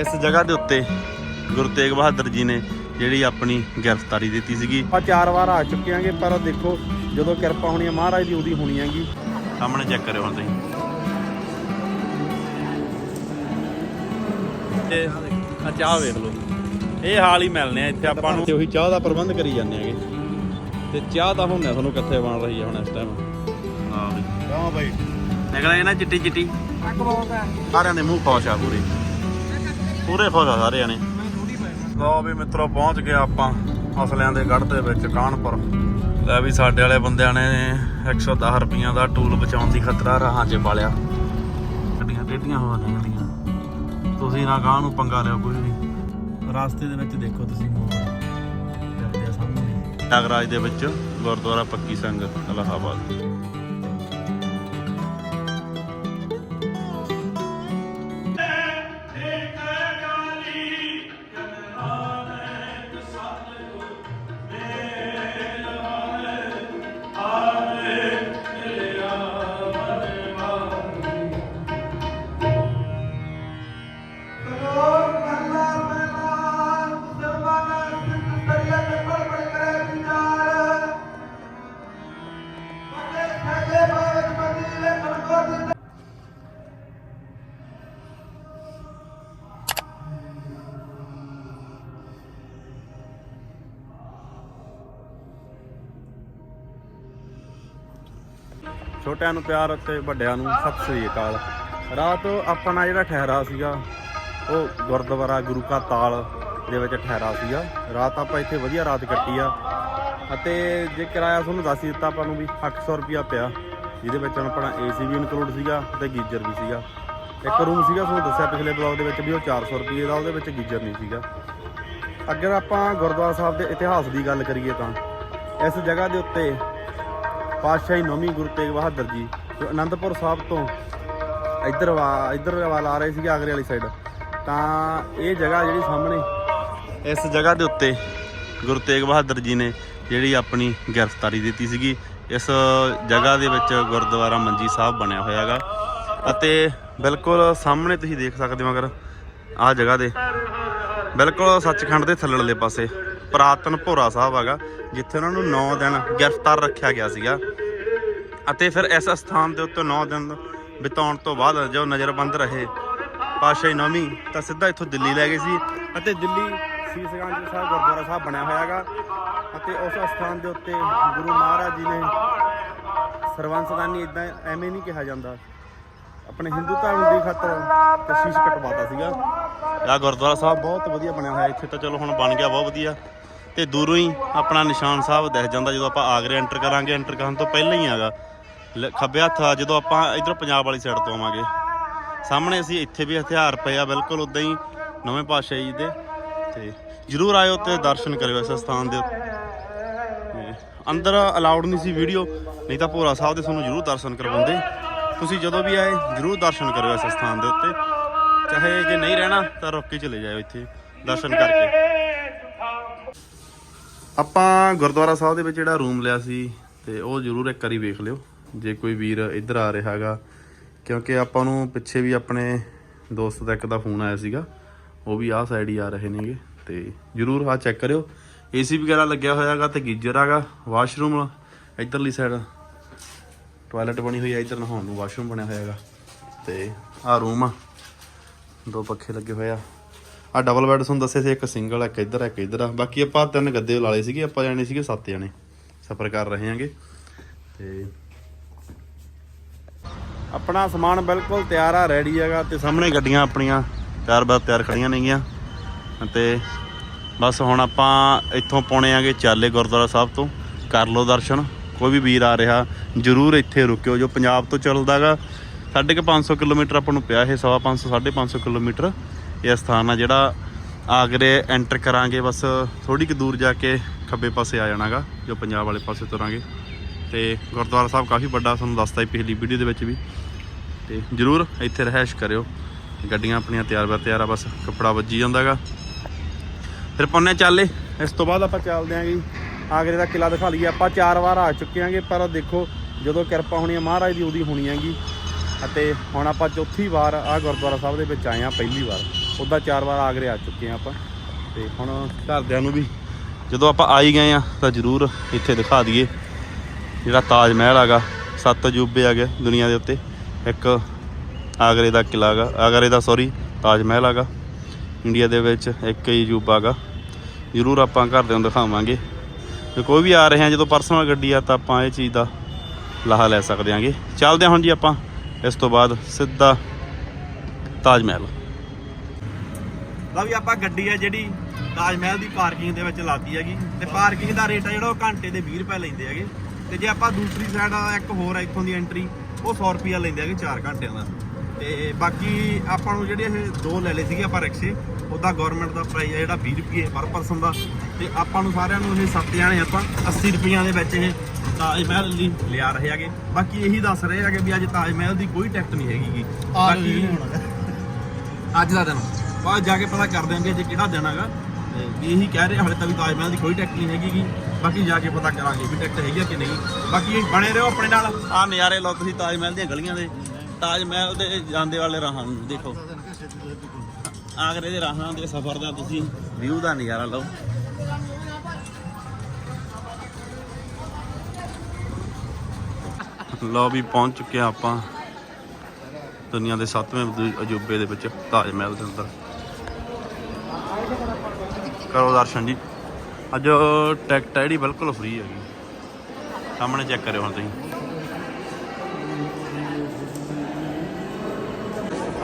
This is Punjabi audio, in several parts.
ਇਸ ਜਗ੍ਹਾ ਦੇ ਉੱਤੇ ਗੁਰੂ ਤੇਗ ਬਹਾਦਰ ਜੀ ਨੇ ਜਿਹੜੀ ਆਪਣੀ ਗ੍ਰਿਫਤਾਰੀ ਦਿੱਤੀ ਸੀਗੀ। ਆਪਾਂ ਚਾਰ ਵਾਰ ਆ ਚੁੱਕੇ ਆਂਗੇ ਪਰ ਦੇਖੋ ਜਦੋਂ ਕਿਰਪਾ ਹੋਣੀ ਹੈ ਮਹਾਰਾਜ ਦੀ ਉਹਦੀ ਹੋਣੀ ਹੈਗੀ। ਸਾਹਮਣੇ ਚੈੱਕ ਕਰਿਓ ਹੁਣ ਤੁਸੀਂ। ਤੇ ਆ ਚਾਹ ਵੇਖ ਲਓ। ਇਹ ਹਾਲ ਹੀ ਮਿਲਨੇ ਆ ਇੱਥੇ ਆਪਾਂ ਨੂੰ। ਤੇ ਉਹੀ ਚਾਹ ਦਾ ਪ੍ਰਬੰਧ ਕਰੀ ਜਾਂਦੇ ਆਂਗੇ ਤੇ ਚਾਹ ਤਾਂ ਹੁਣ ਤੁਹਾਨੂੰ ਕਿੱਥੇ ਬਣ ਰਹੀ ਹੈ ਹੁਣ ਇਸ ਟਾਈਮ ਹਾਂ ਵੀ ਹਾਂ ਬਾਈ। ਨਿਕਲ ਆਏ ਨਾ ਚਿੱਟੀ ਚਿੱਟੀ ਸਾਰਿਆਂ ਦੇ ਮੂੰਹ ਖੁਸ਼ ਆ ਪੂਰੇ। ਪੂਰੇ ਖੁਸ਼ ਆ ਸਾਰਿਆਂ ਨੇ ਲੋ ਵੀ ਮਿੱਤਰੋ, ਪਹੁੰਚ ਗਏ ਆਪਾਂ ਅਸਲਿਆਂ ਦੇ ਗੜ੍ਹ ਦੇ ਵਿੱਚ, ਕਾਨਪੁਰ। ਲੈ ਵੀ ਸਾਡੇ ਵਾਲੇ ਬੰਦਿਆਂ ਨੇ 110 ਰੁਪਈਆਂ ਦਾ ਟੂਲ ਬਚਾਉਣ ਦੀ ਖਤਰਾ ਰਾਹਾਂ 'ਚ ਬਾਲਿਆ ਗੱਡੀਆਂ ਟੇਢੀਆਂ ਹੋ ਜਾਂਦੀਆਂ ਤੁਸੀਂ ਨਾ ਗਾਂ ਨੂੰ ਪੰਗਾ ਲਿਓ, ਕੋਈ ਵੀ ਰਸਤੇ ਦੇ ਵਿੱਚ ਦੇਖੋ ਤੁਸੀਂ ਮੋੜ ਕਰਦੇ ਦੇ ਵਿੱਚ ਗੁਰਦੁਆਰਾ ਪੱਕੀ ਸੰਗਤ ਇਲਾਹਾਬਾਦ ਛੋਟਿਆਂ ਨੂੰ ਪਿਆਰ ਅਤੇ ਵੱਡਿਆਂ ਨੂੰ ਸਤਿ ਸ੍ਰੀ ਅਕਾਲ। ਰਾਤ ਆਪਣਾ ਜਿਹੜਾ ਠਹਿਰਾ ਸੀਗਾ, ਉਹ ਗੁਰਦੁਆਰਾ ਗੁਰੂ ਕਾ ਤਾਲ ਦੇ ਵਿੱਚ ਠਹਿਰਾ ਸੀਗਾ। ਰਾਤ ਆਪਾਂ ਇੱਥੇ ਵਧੀਆ ਰਾਤ ਕੱਟੀ ਆ। ਅਤੇ ਜੇ ਕਿਰਾਇਆ ਤੁਹਾਨੂੰ ਦੱਸ ਹੀ ਦਿੱਤਾ ਆਪਾਂ ਨੂੰ ਵੀ 800 ਰੁਪਿਆ ਪਿਆ। ਜਿਹਦੇ ਵਿੱਚ ਹੁਣ ਆਪਣਾ ਏਸੀ ਵੀ ਇਨਕਲੂਡ ਸੀਗਾ ਤੇ ਗੀਜ਼ਰ ਵੀ ਸੀਗਾ। ਇੱਕ ਰੂਮ ਸੀਗਾ, ਤੁਹਾਨੂੰ ਦੱਸਿਆ ਪਿਛਲੇ ਬਲੌਗ ਦੇ ਵਿੱਚ ਵੀ ਉਹ 400 ਰੁਪਏ ਦਾ, ਉਹਦੇ ਵਿੱਚ ਗੀਜ਼ਰ ਨਹੀਂ ਸੀਗਾ। ਅਗਰ ਆਪਾਂ ਗੁਰਦੁਆਰਾ ਸਾਹਿਬ ਦੇ ਇਤਿਹਾਸ ਦੀ ਗੱਲ ਕਰੀਏ ਤਾਂ, ਇਸ ਜਗ੍ਹਾ ਦੇ ਉੱਤੇ ਪਾਤਸ਼ਾਹੀ ਨੌਵੀਂ ਗੁਰੂ ਤੇਗ ਬਹਾਦਰ ਜੀ, ਜੋ ਅਨੰਦਪੁਰ ਸਾਹਿਬ ਤੋਂ ਇੱਧਰ ਵਾ, ਇੱਧਰ ਵੱਲ ਆ ਰਹੇ ਸੀਗੇ ਆਗਰੇ ਵਾਲੀ ਸਾਈਡ ਤਾਂ ਇਹ ਜਗ੍ਹਾ ਜਿਹੜੀ ਸਾਹਮਣੇ, ਇਸ ਜਗ੍ਹਾ ਦੇ ਉੱਤੇ ਗੁਰੂ ਤੇਗ ਬਹਾਦਰ ਜੀ ਨੇ ਜਿਹੜੀ ਆਪਣੀ ਗ੍ਰਿਫਤਾਰੀ ਦਿੱਤੀ ਸੀਗੀ। ਇਸ ਜਗ੍ਹਾ ਦੇ ਵਿੱਚ ਗੁਰਦੁਆਰਾ ਮੰਜੀ ਸਾਹਿਬ ਬਣਿਆ ਹੋਇਆ ਹੈਗਾ। ਅਤੇ ਬਿਲਕੁਲ ਸਾਹਮਣੇ ਤੁਸੀਂ ਦੇਖ ਸਕਦੇ ਹੋ ਅਗਰ ਆਹ ਜਗ੍ਹਾ ਦੇ। ਬਿਲਕੁਲ ਸੱਚਖੰਡ ਦੇ ਥੱਲੜਲੇ ਪਾਸੇ, ਪ੍ਰਾਤਨ ਭੋਰਾ ਸਾਹਿਬ ਹੈਗਾ, ਜਿੱਥੇ ਉਹਨਾਂ ਨੂੰ 9 ਦਿਨ ਗ੍ਰਿਫਤਾਰ ਰੱਖਿਆ ਗਿਆ ਸੀਗਾ। ਅਤੇ ਫਿਰ ਇਸ ਸਥਾਨ ਦੇ ਉੱਤੇ 9 ਦਿਨ ਬਿਤਾਉਣ ਤੋਂ ਬਾਅਦ ਜੋ ਨਜ਼ਰਬੰਦ ਰਹੇ। ਪਾਤਸ਼ਾਹੀ ਨੌਮੀ ਤਾਂ ਸਿੱਧਾ ਇੱਥੋਂ ਦਿੱਲੀ ਲੈ ਗਏ ਸੀ ਅਤੇ ਦਿੱਲੀ ਸੀਸਗੰਜ ਸਾਹਿਬ ਗੁਰਦੁਆਰਾ ਸਾਹਿਬ ਬਣਿਆ ਹੋਇਆ ਹੈਗਾ ਅਤੇ ਉਸ ਸਥਾਨ ਦੇ ਉੱਤੇ ਗੁਰੂ ਮਹਾਰਾਜ ਜੀ ਨੇ ਸਰਵੰਸਦਾਨੀ ਇਦਾਂ ਐਵੇਂ ਨਹੀਂ ਕਿਹਾ ਜਾਂਦਾ। ਆਪਣੇ ਹਿੰਦੂ ਧਰਮ ਦੀ ਖਾਤਰ ਕਸ਼ੀਸ਼ ਕਟਵਾਤਾ ਸੀਗਾ। ਆ ਗੁਰਦੁਆਰਾ ਸਾਹਿਬ ਬਹੁਤ ਵਧੀਆ ਬਣਿਆ ਹੋਇਆ, ਇੱਥੇ ਤਾਂ ਚਲੋ ਹੁਣ ਬਣ ਗਿਆ, ਬਹੁਤ ਵਧੀਆ। ਤੇ ਦੂਰੋਂ ਹੀ ਆਪਣਾ ਨਿਸ਼ਾਨ ਸਾਹਿਬ ਦਿਖ ਜਾਂਦਾ ਜਦੋਂ ਆਪਾਂ ਆਗਰੇ ਐਂਟਰ ਕਰਾਂਗੇ ਐਂਟਰ ਕਰਨ ਤੋਂ ਪਹਿਲਾਂ ਹੀ ਹੈਗਾ। ਲ- ਖੱਬੇ ਹੱਥ ਆ, ਜਦੋਂ ਆਪਾਂ ਇਧਰ ਪੰਜਾਬ ਵਾਲੀ ਸਾਈਡ ਤੋਂ ਆਵਾਂਗੇ। ਸਾਹਮਣੇ ਅਸੀਂ ਇੱਥੇ ਵੀ ਹਥਿਆਰ ਪਏ ਆ, ਬਿਲਕੁਲ ਉਦਾਂ ਹੀ ਨਵੇਂ ਪਾਤਸ਼ਾਹ ਜੀ ਦੇ। ਤੇ ਜਰੂਰ ਆਇਓ ਤੇ ਦਰਸ਼ਨ ਕਰਿਓ ਇਸ ਸਥਾਨ ਦੇ ਤੇ ਅੰਦਰ ਅਲਾਉਡ ਨਹੀਂ ਸੀ ਵੀਡੀਓ ਨਹੀਂ ਤਾਂ ਭੋਰਾ ਸਾਹਿਬ ਦੇ ਤੁਹਾਨੂੰ ਜਰੂਰ ਦਰਸ਼ਨ ਕਰਵਾਉਂਦੇ। ਤੁਸੀਂ ਜਦੋਂ ਵੀ ਆਏ, ਜਰੂਰ ਦਰਸ਼ਨ ਕਰਿਓ ਇਸ ਸਥਾਨ ਦੇ ਉੱਤੇ। ਚਾਹੇ ਜੇ ਨਹੀਂ ਰਹਿਣਾ, ਤਾਂ ਰੁਕ ਕੇ ਚਲੇ ਜਾਇਓ ਇੱਥੇ, ਦਰਸ਼ਨ ਕਰਕੇ। ਆਪਾਂ ਗੁਰਦੁਆਰਾ ਸਾਹਿਬ ਦੇ ਵਿੱਚ ਜਿਹੜਾ ਰੂਮ ਲਿਆ ਸੀ, ਤੇ ਉਹ ਜਰੂਰ ਇੱਕ ਵਾਰੀ ਵੇਖ ਲਿਓ। ਜੇ ਕੋਈ ਵੀਰ ਇੱਧਰ ਆ ਰਿਹਾ ਹੈਗਾ, ਕਿਉਂਕਿ ਆਪਾਂ ਨੂੰ ਪਿੱਛੇ ਵੀ ਆਪਣੇ ਦੋਸਤ ਦਾ ਇੱਕ ਦਾ ਫੋਨ ਆਇਆ ਸੀਗਾ, ਉਹ ਵੀ ਆਹ ਸਾਈਡ ਹੀ ਆ ਰਹੇ ਨੇਗੇ, ਤੇ ਜਰੂਰ ਆ ਚੈੱਕ ਕਰਿਓ। ਏਸੀ ਵਗੈਰਾ ਲੱਗਿਆ ਹੋਇਆ ਹੈਗਾ ਤੇ ਗੀਜ਼ਰ ਹੈਗਾ ਵਾਸ਼ਰੂਮ ਇੱਧਰਲੀ ਸਾਈਡ ਟਾਇਲਟ ਬਣੀ ਹੋਈ ਹੈ ਇੱਧਰ ਨਹਾਉਣ ਨੂੰ ਵਾਸ਼ਰੂਮ ਬਣਿਆ ਹੋਇਆ ਹੈਗਾ, ਤੇ ਆਹ ਰੂਮ ਆ, ਦੋ ਪੱਖੇ ਲੱਗੇ ਹੋਏ ਆ। ਆ ਡਬਲ ਬੈੱਡ ਤੁਹਾਨੂੰ ਦੱਸਿਆ ਸੀ, ਇੱਕ ਸਿੰਗਲ ਇੱਕ ਇੱਧਰ ਇੱਕ ਇੱਧਰ ਆ। ਬਾਕੀ ਆਪਾਂ ਤਿੰਨ ਗੱਦੇ ਲਾ ਲਏ ਸੀਗੇ, ਆਪਾਂ ਜਾਣੇ ਸੀਗੇ ਸੱਤ ਜਾਣੇ, ਸਫ਼ਰ ਕਰ ਰਹੇ ਹਾਂਗੇ, ਤੇ ਆਪਣਾ ਸਮਾਨ ਬਿਲਕੁਲ ਤਿਆਰ ਆ ਰੈਡੀ ਹੈਗਾ ਤੇ ਸਾਹਮਣੇ ਗੱਡੀਆਂ ਆਪਣੀਆਂ, ਤਿਆਰ ਬਾਰ ਤਿਆਰ ਖੜੀਆਂ ਨੇਗੀਆਂ ਤੇ ਬਸ ਹੁਣ ਆਪਾਂ ਇੱਥੋਂ ਪਾਉਣੇ ਆਗੇ ਚਾਲੇ ਗੁਰਦੁਆਰਾ ਸਾਹਿਬ ਤੋਂ, ਕਰ ਲਓ ਦਰਸ਼ਨ। ਕੋਈ ਵੀ ਵੀਰ ਆ ਰਿਹਾ, ਜਰੂਰ ਇੱਥੇ ਰੁਕਿਓ, ਜੋ ਪੰਜਾਬ ਤੋਂ ਚੱਲਦਾਗਾ ਸਾਢੇ ਕੁ 500 ਕਿਲੋਮੀਟਰ ਆਪਾਂ ਨੂੰ ਪਿਆ ਇਹ, ਸਵਾ 500 550 ਕਿਲੋਮੀਟਰ। ਇਹ ਸਥਾਨ ਆ ਜਿਹੜਾ ਆਗਰੇ ਐਂਟਰ ਕਰਾਂਗੇ, ਬਸ ਥੋੜੀ ਕੁ ਦੂਰ ਜਾ ਕੇ ਖੱਬੇ ਪਾਸੇ ਆ ਜਾਣਾਗਾ, ਜੋ ਪੰਜਾਬ ਵਾਲੇ ਪਾਸੇ ਤੁਰਾਂਗੇ। ਤੇ ਗੁਰਦੁਆਰਾ ਸਾਹਿਬ ਕਾਫੀ ਵੱਡਾ, ਤੁਹਾਨੂੰ ਦੱਸਤਾ ਹੀ ਪਿਛਲੀ ਵੀਡੀਓ ਦੇ ਵਿੱਚ ਵੀ। ਤੇ ਜਰੂਰ ਇੱਥੇ ਰਹਿائش ਕਰਿਓ। ਗੱਡੀਆਂ ਆਪਣੀਆਂ ਤਿਆਰ ਬਰ ਤਿਆਰ ਆ, ਬਸ ਕਪੜਾ ਵੱਜੀ ਜਾਂਦਾਗਾ। ਫਿਰ ਪੌਨੇ ਚੱਲੇ। ਇਸ ਤੋਂ ਬਾਅਦ ਆਪਾਂ ਚੱਲਦੇ ਆਂਗੇ ਆਗਰੇ ਦਾ ਕਿਲਾ ਦਿਖਾ ਲਈਏ। ਆਪਾਂ ਚਾਰ ਵਾਰ ਆ ਚੁੱਕੇ ਆਂਗੇ ਪਰ ਦੇਖੋ, ਜਦੋਂ ਕਿਰਪਾ ਹੋਣੀ ਆ, ਮਹਾਰਾਜ ਦੀ ਉਹਦੀ ਹੋਣੀ ਹੈਗੀ। ਅਤੇ ਹੁਣ ਆਪਾਂ ਚੌਥੀ ਵਾਰ ਆ ਗੁਰਦੁਆਰਾ ਸਾਹਿਬ ਦੇ ਵਿੱਚ ਆਏ ਆ, ਪਹਿਲੀ ਵਾਰ। ਉਦਾਂ ਚਾਰ ਵਾਰ ਆਗਰੇ ਆ ਚੁੱਕੇ ਆ ਆਪਾਂ। ਤੇ ਹੁਣ ਘਰਦਿਆਂ ਨੂੰ ਵੀ ਜਦੋਂ ਆਪਾਂ ਆਈ ਗਏ ਆ, ਤਾਂ ਜ਼ਰੂਰ ਇੱਥੇ ਦਿਖਾ ਦਈਏ। ਜਿਹੜਾ ਤਾਜ ਮਹਿਲ ਹੈਗਾ, ਸੱਤ ਅਜੂਬੇ ਹੈਗੇ ਦੁਨੀਆ ਦੇ ਉੱਤੇ। ਇੱਕ ਆਗਰੇ ਦਾ ਕਿਲਾ ਹੈਗਾ। ਆਗਰੇ ਦਾ ਸੌਰੀ ਤਾਜ ਮਹਿਲ ਹੈਗਾ। ਇੰਡੀਆ ਦੇ ਵਿੱਚ ਇੱਕ ਹੀ ਅਜੂਬਾ ਹੈਗਾ। ਜ਼ਰੂਰ ਆਪਾਂ ਘਰਦਿਆਂ ਨੂੰ ਦਿਖਾਵਾਂਗੇ। ਜੇ ਕੋਈ ਵੀ ਆ ਰਹੇ ਆ ਜਦੋਂ ਪਰਸਨਲ ਗੱਡੀ ਆ, ਤਾਂ ਆਪਾਂ ਇਹ ਚੀਜ਼ ਦਾ ਲਾਹਾ ਲੈ ਸਕਦੇ ਆਂਗੇ ਚੱਲਦੇ ਹਾਂ ਹੁਣ ਜੀ ਆਪਾਂ। ਇਸ ਤੋਂ ਬਾਅਦ ਸਿੱਧਾ ਤਾਜ ਮਹਿਲ। ਲਓ ਵੀ ਆਪਾਂ ਗੱਡੀ ਆ ਜਿਹੜੀ ਤਾਜ ਮਹਿਲ ਦੀ ਪਾਰਕਿੰਗ ਦੇ ਵਿੱਚ ਲਾਤੀ ਹੈਗੀ। ਤੇ ਪਾਰਕਿੰਗ ਦਾ ਰੇਟ ਆ ਜਿਹੜਾ ਉਹ ਘੰਟੇ ਦੇ 20 ਰੁਪਏ ਲੈਂਦੇ ਹੈਗੇ। ਤੇ ਜੇ ਆਪਾਂ ਦੂਸਰੀ ਸਾਈਡ ਇੱਕ ਹੋਰ ਆ, ਇੱਥੋਂ ਦੀ ਐਂਟਰੀ ਉਹ 100 ਰੁਪਿਆ ਲੈਂਦੇ ਹੈਗੇ 4 ਘੰਟਿਆਂ ਦਾ। ਤੇ ਬਾਕੀ ਆਪਾਂ ਨੂੰ ਜਿਹੜੇ ਇਹ ਦੋ ਲੈ ਲਏ ਸੀਗੇ ਆਪਾਂ ਰਿਕਸ਼ੇ ਉਹਦਾ ਗਵਰਨਮੈਂਟ ਦਾ ਪ੍ਰਾਈਸ ਆ ਜਿਹੜਾ 20 ਰੁਪਏ ਪਰ ਪਰਸਨ ਦਾ। ਤੇ ਆਪਾਂ ਨੂੰ ਸਾਰਿਆਂ ਨੂੰ ਇਹ ਸੱਤ ਜਾਣੇ ਆਪਾਂ 80 ਰੁਪਈਆਂ ਦੇ ਵਿੱਚ ਇਹ ਤਾਜ ਮਹਿਲ ਲਈ ਲਿਆ ਰਹੇ ਹੈਗੇ। ਬਾਕੀ ਇਹੀ ਦੱਸ ਰਹੇ ਹੈਗੇ ਵੀ ਅੱਜ ਤਾਜ ਮਹਿਲ ਦੀ ਕੋਈ ਟਿਕਟ ਨਹੀਂ ਹੈਗੀ। ਬਾਕੀ ਅੱਜ ਦਾ ਦਿਨ। ਬਾਅਦ ਜਾ ਕੇ ਪਤਾ ਕਰ ਦਿਆਂਗੇ ਜੇ ਕਿਹੜਾ ਦਿਨ ਹੈਗਾ। ਇਹੀ ਕਹਿ ਰਹੇ ਹਾਲੇ ਤੱਕ ਵੀ ਤਾਜ ਮਹਿਲ ਦੀ ਕੋਈ ਟਿਕਟ ਨਹੀਂ ਹੈਗੀ। ਬਾਕੀ ਜਾ ਕੇ ਪਤਾ ਕਰਾਂਗੇ ਵੀ ਟਿਕਟ ਹੈਗੀ ਆ ਕਿ ਨਹੀਂ। ਬਾਕੀ ਬਣੇ ਰਹੋ ਆਪਣੇ ਨਾਲ। ਆ ਨਜ਼ਾਰੇ ਲਓ ਤੁਸੀਂ, ਤਾਜ ਮਹਿਲ ਦੀਆਂ ਗਲੀਆਂ ਦੇ। ਤਾਜ ਮਹਿਲ ਦੇ ਜਾਂਦੇ ਵਾਲੇ ਰਾਹਾਂ ਨੂੰ ਦੇਖੋ। ਆਗਰੇ ਦੇ ਰਾਹਾਂ ਦੇ ਸਫ਼ਰ ਦਾ ਤੁਸੀਂ ਵਿਊ ਦਾ ਨਜ਼ਾਰਾ ਲਓ। ਲਓ ਵੀ ਪਹੁੰਚ ਚੁੱਕੇ ਹਾਂ ਆਪਾਂ ਦੁਨੀਆ ਦੇ 7ਵੇਂ ਅਜੂਬੇ ਦੇ ਵਿੱਚ ਤਾਜ ਮਹਿਲ ਦੇ ਅੰਦਰ। ਕਰੋ ਦਰਸ਼ਨ ਜੀ। ਅੱਜ ਟਿਕਟ ਹੈ ਜਿਹੜੀ ਬਿਲਕੁਲ ਫ੍ਰੀ ਹੈਗੀ। ਸਾਹਮਣੇ ਚੈੱਕ ਕਰਿਓ ਹੁਣ ਤੁਸੀਂ।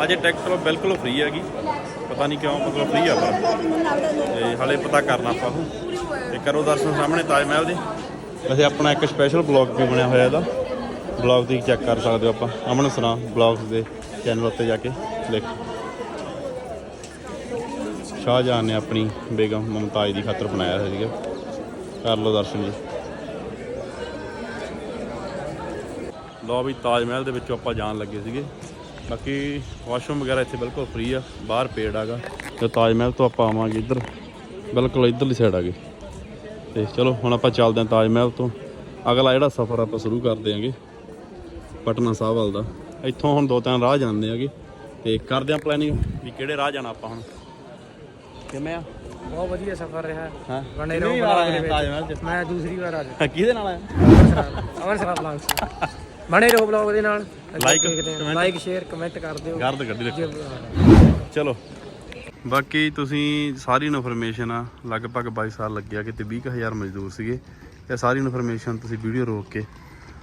ਅੱਜ ਟਿਕਟ ਬਿਲਕੁਲ ਫ੍ਰੀ ਹੈਗੀ। ਪਤਾ ਨਹੀਂ ਕਿਉਂ, ਮਤਲਬ ਫ੍ਰੀ ਆ ਪਰ। ਤੇ ਹਾਲੇ ਪਤਾ ਕਰਨਾ ਆਪਾਂ ਉਹ ਤੇ ਕਰੋ ਦਰਸ਼ਨ ਸਾਹਮਣੇ, ਤਾਜ ਮਹਿਲ ਦੇ। ਵੈਸੇ ਆਪਣਾ ਇੱਕ ਸਪੈਸ਼ਲ ਬਲੌਗ ਵੀ ਬਣਿਆ ਹੋਇਆ ਇਹਦਾ। ਬਲੌਗ ਦੀ ਚੈੱਕ ਕਰ ਸਕਦੇ ਹੋ ਆਪਾਂ। ਅਮਨ ਸੁਣਾ ਬਲੌਗਸ ਦੇ ਚੈਨਲ ਉੱਤੇ ਜਾ ਕੇ। ਦੇਖ। ਸ਼ਾਹਜਹਾਨ ਨੇ ਆਪਣੀ ਬੇਗਮ ਮੁਮਤਾਜ਼ ਦੀ ਖਾਤਰ ਬਣਾਇਆ ਹੋਇਆ ਸੀਗਾ। ਕਰ ਲਓ ਦਰਸ਼ਨ ਜੀ। ਲੋ ਵੀ ਤਾਜ ਮਹਿਲ ਦੇ ਵਿੱਚੋਂ ਆਪਾਂ ਜਾਣ ਲੱਗੇ ਸੀਗੇ। ਬਾਕੀ ਵਾਸ਼ਰੂਮ ਵਗੈਰਾ ਇੱਥੇ ਬਿਲਕੁਲ ਫ੍ਰੀ ਆ, ਬਾਹਰ ਪੇੜ ਆਗਾ। ਤੇ ਤਾਜ ਮਹਿਲ ਤੋਂ ਆਪਾਂ ਆਵਾਂਗੇ ਇੱਧਰ, ਬਿਲਕੁਲ ਇੱਧਰਲੀ ਸਾਈਡ ਆਗੇ ਤੇ ਚਲੋ, ਹੁਣ ਆਪਾਂ ਚੱਲਦੇ ਹਾਂ ਤਾਜ ਮਹਿਲ ਤੋਂ। ਅਗਲਾ ਜਿਹੜਾ ਸਫ਼ਰ ਆਪਾਂ ਸ਼ੁਰੂ ਕਰਦੇ ਆਂਗੇ ਪਟਨਾ ਸਾਹਿਬ ਵੱਲ ਦਾ। ਇੱਥੋਂ ਹੁਣ ਦੋ ਤਿੰਨ ਰਾਹ ਜਾਂਦੇ ਆਗੇ। ਤੇ ਕਰਦੇ ਆਂ ਪਲੈਨਿੰਗ ਵੀ ਕਿਹੜੇ ਰਾਹ ਜਾਣਾ ਆਪਾਂ ਹੁਣ। ਕਿਵੇਂ ਆ? ਬਹੁਤ ਵਧੀਆ ਸਫ਼ਰ ਰਿਹਾ। ਹਾਂ। ਬਣੇ ਰਹੋ ਆਏ ਦੇ ਵਿੱਚ। ਮੈਂ ਦੂਸਰੀ ਵਾਰ ਆ ਗਿਆ ਕਿਹਦੇ ਨਾਲ ਆਇਆ ਅਮਨ ਸਰਾ ਬਲਾਂਸ ਬਣੇ ਰਹੋ ਬਲੌਗ ਦੇ ਨਾਲ। comment। ਲਾਈਕ ਸ਼ੇਅਰ ਕਮੈਂਟ ਕਰ ਦਿਓ। ਗਰਦ ਗੱਡੀ ਜੇ- ਚਲੋ। ਬਾਕੀ ਤੁਸੀਂ ਸਾਰੀ ਇਨਫੋਰਮੇਸ਼ਨ ਆ ਲਗਭਗ 22 ਸਾਲ ਲੱਗਿਆ ਕਿਤੇ 20000 ਮਜ਼ਦੂਰ ਸੀਗੇ। ਇਹ ਸਾਰੀ ਇਨਫੋਰਮੇਸ਼ਨ ਤੁਸੀਂ ਵੀਡੀਓ ਰੋਕ ਕੇ